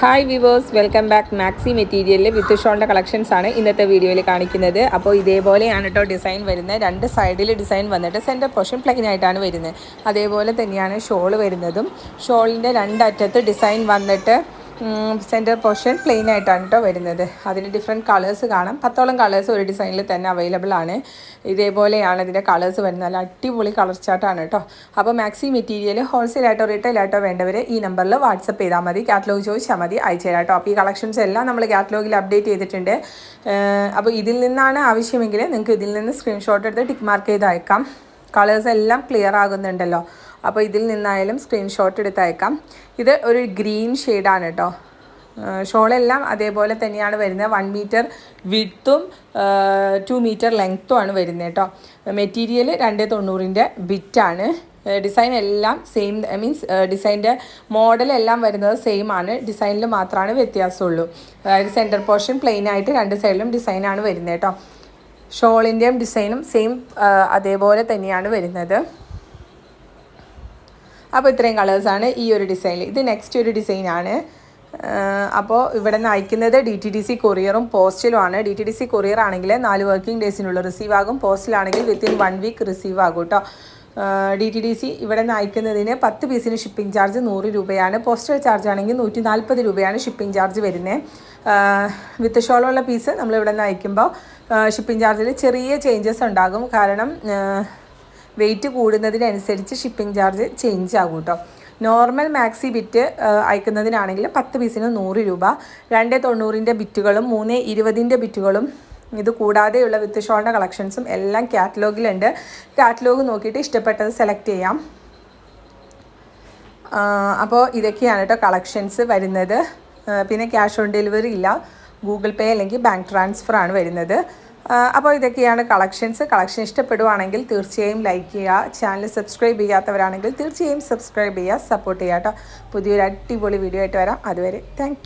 Hi viewers welcome back maxi മെറ്റീരിയലിൽ with ഷോളിന്റെ collections ആണ് ഇന്നത്തെ വീഡിയോയിൽ കാണിക്കുന്നത്. അപ്പോൾ ഇതേപോലെയാണ് കേട്ടോ ഡിസൈൻ വരുന്നത്. രണ്ട് സൈഡിൽ ഡിസൈൻ വന്നിട്ട് സെന്റർ പോർഷൻ പ്ലെയിൻ ആയിട്ടാണ് വരുന്നത്. അതേപോലെ തന്നെയാണ് ഷോൾ വരുന്നതും. ഷോളിന്റെ രണ്ടറ്റത്ത് ഡിസൈൻ വന്നിട്ട് സെന്റർ പോർഷൻ പ്ലെയിൻ ആയിട്ടാണ് കേട്ടോ വരുന്നത്. അതിന് ഡിഫറെന്റ് കളേഴ്സ് കാണാം. പത്തോളം കളേഴ്സ് ഒരു ഡിസൈനിൽ തന്നെ അവൈലബിൾ ആണ്. ഇതേപോലെയാണ് ഇതിന്റെ കളേഴ്സ് വരുന്നത്. നല്ല അടിപൊളി കളർ ചാർട്ടാണ് കേട്ടോ അപ്പോൾ മാക്സി മെറ്റീരിയൽ ഹോൾസെയിലായിട്ടോ റീറ്റെയിലായിട്ടോ വേണ്ടവർ ഈ നമ്പറിൽ വാട്സപ്പ് ചെയ്താൽ മതി. കാറ്റലോഗ് ചോദിച്ചാൽ മതി. അയച്ചു തരാം കേട്ടോ അപ്പോൾ ഈ കളക്ഷൻസ് എല്ലാം നമ്മൾ കാറ്റലോഗിൽ അപ്ഡേറ്റ് ചെയ്തിട്ടുണ്ട്. അപ്പോൾ ഇതിൽ നിന്നാണ് ആവശ്യമെങ്കിൽ നിങ്ങൾക്ക് ഇതിൽ നിന്ന് സ്ക്രീൻഷോട്ട് എടുത്ത് ടിക്ക് മാർക്ക് ചെയ്ത് അയക്കാം. കളേഴ്സ് എല്ലാം ക്ലിയർ ആകുന്നുണ്ടല്ലോ. അപ്പോൾ ഇതിൽ നിന്നായാലും സ്ക്രീൻഷോട്ട് എടുത്ത് അയക്കാം ഇത് ഒരു ഗ്രീൻ ഷെയ്ഡാണ് കേട്ടോ ഷോളെല്ലാം അതേപോലെ തന്നെയാണ് വരുന്നത്. വൺ മീറ്റർ വിഡ്ത്തും ടു മീറ്റർ ലെങ്ത്തും ആണ് വരുന്നത് കേട്ടോ മെറ്റീരിയൽ രണ്ട് തൊണ്ണൂറിന്റെ ബിറ്റാണ് ഡിസൈൻ എല്ലാം സെയിം മീൻസ് ഡിസൈന്റെ മോഡൽ എല്ലാം വരുന്നത് സെയിം ആണ്. ഡിസൈനിൽ മാത്രമാണ് വ്യത്യാസമുള്ളൂ അതായത് സെന്റർ പോർഷൻ പ്ലെയിൻ ആയിട്ട് രണ്ട് സൈഡിലും ഡിസൈനാണ് വരുന്നത് കേട്ടോ ഷോളിന്റെയും ഡിസൈനും സെയിം അതേപോലെ തന്നെയാണ് വരുന്നത്. അപ്പോൾ ഇത്രയും കളേഴ്സാണ് ഈ ഒരു ഡിസൈനിൽ ഇത് നെക്സ്റ്റ് ഒരു ഡിസൈനാണ് അപ്പോൾ ഇവിടെ നിന്ന് അയക്കുന്നത് ഡി ടി ഡി സി കൊറിയറും പോസ്റ്റിലുമാണ് D T D C courier ആണെങ്കിൽ നാല് വർക്കിംഗ് ഡേയ്സിനുള്ള റിസീവ് ആകും. പോസ്റ്റിലാണെങ്കിൽ വിത്തിൻ വൺ വീക്ക് റിസീവ് ആകും കേട്ടോ. ഡി ടി ഡി സി ഇവിടെ നിന്ന് അയക്കുന്നതിന് പത്ത് പീസിന് ഷിപ്പിംഗ് ചാർജ് നൂറ് രൂപയാണ്. പോസ്റ്റൽ ചാർജ് ആണെങ്കിൽ നൂറ്റി നാൽപ്പത് രൂപയാണ് ഷിപ്പിംഗ് ചാർജ് വരുന്നത്. വിത്ത് ഷോളുള്ള പീസ് നമ്മൾ ഇവിടെ നിന്ന് അയക്കുമ്പോൾ ഷിപ്പിംഗ് ചാർജിൽ ചെറിയ ചേഞ്ചസ് ഉണ്ടാകും. കാരണം വെയിറ്റ് കൂടുന്നതിനനുസരിച്ച് ഷിപ്പിംഗ് ചാർജ് ചേഞ്ച് ആകും കേട്ടോ നോർമൽ മാക്സി ബിറ്റ് അയക്കുന്നതിനാണെങ്കിൽ പത്ത് പീസിന് നൂറ് രൂപ. രണ്ട് തൊണ്ണൂറിന്റെ ബിറ്റുകളും മൂന്ന് ഇരുപതിന്റെ ബിറ്റുകളും ഇത് കൂടാതെയുള്ള വിത്ത് ഷോളിന്റെ കളക്ഷൻസും എല്ലാം കാറ്റലോഗിലുണ്ട് കാറ്റലോഗ് നോക്കിയിട്ട് ഇഷ്ടപ്പെട്ടത് സെലക്ട് ചെയ്യാം. അപ്പോൾ ഇതൊക്കെയാണ് കേട്ടോ കളക്ഷൻസ് വരുന്നത്. പിന്നെ ക്യാഷ് ഓൺ ഡെലിവറി ഇല്ല. ഗൂഗിൾ പേ അല്ലെങ്കിൽ ബാങ്ക് ട്രാൻസ്ഫർ ആണ് വരുന്നത്. അപ്പോൾ ഇതൊക്കെയാണ് കളക്ഷൻസ് കളക്ഷൻ ഇഷ്ടപ്പെടുവാണെങ്കിൽ തീർച്ചയായും ലൈക്ക് ചെയ്യുക. ചാനൽ സബ്സ്ക്രൈബ് ചെയ്യാത്തവരാണെങ്കിൽ തീർച്ചയായും സബ്സ്ക്രൈബ് ചെയ്യുക. സപ്പോർട്ട് ചെയ്യുക കേട്ടോ. പുതിയൊരു അടിപൊളി വീഡിയോ ആയിട്ട് വരാം. അതുവരെ താങ്ക്